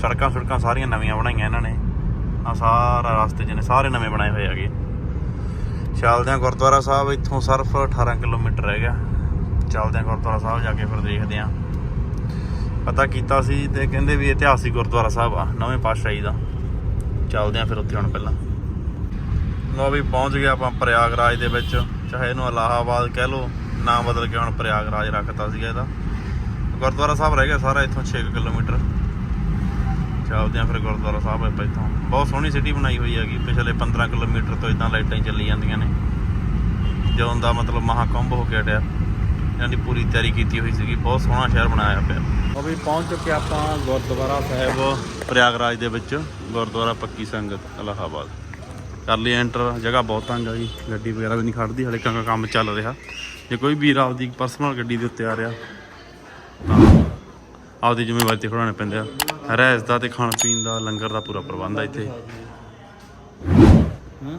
ਸੜਕਾਂ ਸੜਕਾਂ ਸਾਰੀਆਂ ਨਵੀਆਂ ਬਣਾਈਆਂ ਇਹਨਾਂ ਨੇ। ਆ ਸਾਰਾ ਰਸਤੇ ਜਿਹਨੇ ਸਾਰੇ ਨਵੇਂ ਬਣਾਏ ਹੋਏ ਹੈਗੇ। ਚੱਲਦੇ ਆ ਗੁਰਦੁਆਰਾ ਸਾਹਿਬ, ਇੱਥੋਂ ਸਿਰਫ 18 ਕਿਲੋਮੀਟਰ ਰਹਿ ਗਿਆ। ਚੱਲਦੇ ਆ ਗੁਰਦੁਆਰਾ ਸਾਹਿਬ ਜਾ ਕੇ ਫਿਰ ਦੇਖਦੇ ਆ। ਪਤਾ ਕੀਤਾ ਸੀ ਤੇ ਕਹਿੰਦੇ ਵੀ ਇਤਿਹਾਸਿਕ ਗੁਰਦੁਆਰਾ ਸਾਹਿਬ ਆ, ਨਵੇਂ ਪਾਤਸ਼ਾਹੀ ਦਾ। ਚੱਲਦੇ ਆ ਫਿਰ ਉੱਥੇ ਹੁਣ ਪਹਿਲਾਂ। ਲੋ ਵੀ ਪਹੁੰਚ ਗਿਆ ਆਪਾਂ ਪ੍ਰਯਾਗਰਾਜ ਦੇ ਵਿੱਚ, ਚਾਹੇ ਇਹਨੂੰ ਇਲਾਹਾਬਾਦ ਕਹਿ ਲਓ ਨਾਮ ਬਦਲ ਕੇ ਹੁਣ ਪ੍ਰਯਾਗਰਾਜ ਰੱਖਤਾ ਸੀਗਾ ਇਹਦਾ। ਗੁਰਦੁਆਰਾ ਸਾਹਿਬ ਰਹਿ ਗਿਆ ਸਾਰਾ ਇੱਥੋਂ 6 ਕਿਲੋਮੀਟਰ। ਚੱਲਦੇ ਆ ਫਿਰ ਗੁਰਦੁਆਰਾ ਸਾਹਿਬ ਆਪਾਂ ਇੱਥੋਂ। ਬਹੁਤ ਸੋਹਣੀ ਸਿਟੀ ਬਣਾਈ ਹੋਈ ਹੈਗੀ, ਪਿਛਲੇ 15 ਕਿਲੋਮੀਟਰ ਤੋਂ ਇਦਾਂ ਲਾਈਟਾਂ ਹੀ ਚੱਲੀ ਜਾਂਦੀਆਂ ਨੇ। ਜਦੋਂ ਦਾ ਮਤਲਬ ਮਹਾਕੁੰਭ ਹੋ ਕੇ ਹਟਿਆ। ਇਹਨਾਂ ਦੀ ਪੂਰੀ ਤਿਆਰੀ ਕੀਤੀ ਹੋਈ ਸੀਗੀ। ਬਹੁਤ ਸੋਹਣਾ ਸ਼ਹਿਰ ਬਣਾਇਆ ਪਿਆ। ਉਹ ਵੀ ਪਹੁੰਚ ਚੁੱਕੇ ਆਪਾਂ ਗੁਰਦੁਆਰਾ ਸਾਹਿਬ। ਪ੍ਰਯਾਗਰਾਜ ਦੇ ਵਿੱਚ ਗੁਰਦੁਆਰਾ ਪੱਕੀ ਸੰਗਤ ਇਲਾਹਾਬਾਦ ਕਰ ਲਈ ਐਂਟਰ ਜਗ੍ਹਾ ਬਹੁਤ ਤੰਗ ਆ ਜੀ। ਗੱਡੀ ਵਗੈਰਾ ਵੀ ਨਹੀਂ ਖੜਦੀ ਹਲੇ ਕੰਗਾ ਕੰਮ ਚੱਲ ਰਿਹਾ। ਜੇ ਕੋਈ ਵੀਰ ਆਪਦੀ ਪਰਸਨਲ ਗੱਡੀ ਦੇ ਉੱਤੇ ਆ ਰਿਹਾ ਤਾਂ ਆਪਦੀ ਜ਼ਿੰਮੇਵਾਰੀ ਤੇ ਖੜਾਉਣੇ ਪੈਂਦੇ ਆ। ਰਹਿਸ ਦਾ ਤੇ ਖਾਣ ਪੀਣ ਦਾ ਲੰਗਰ ਦਾ ਪੂਰਾ ਪ੍ਰਬੰਧ ਆ ਇੱਥੇ। ਹਾਂ।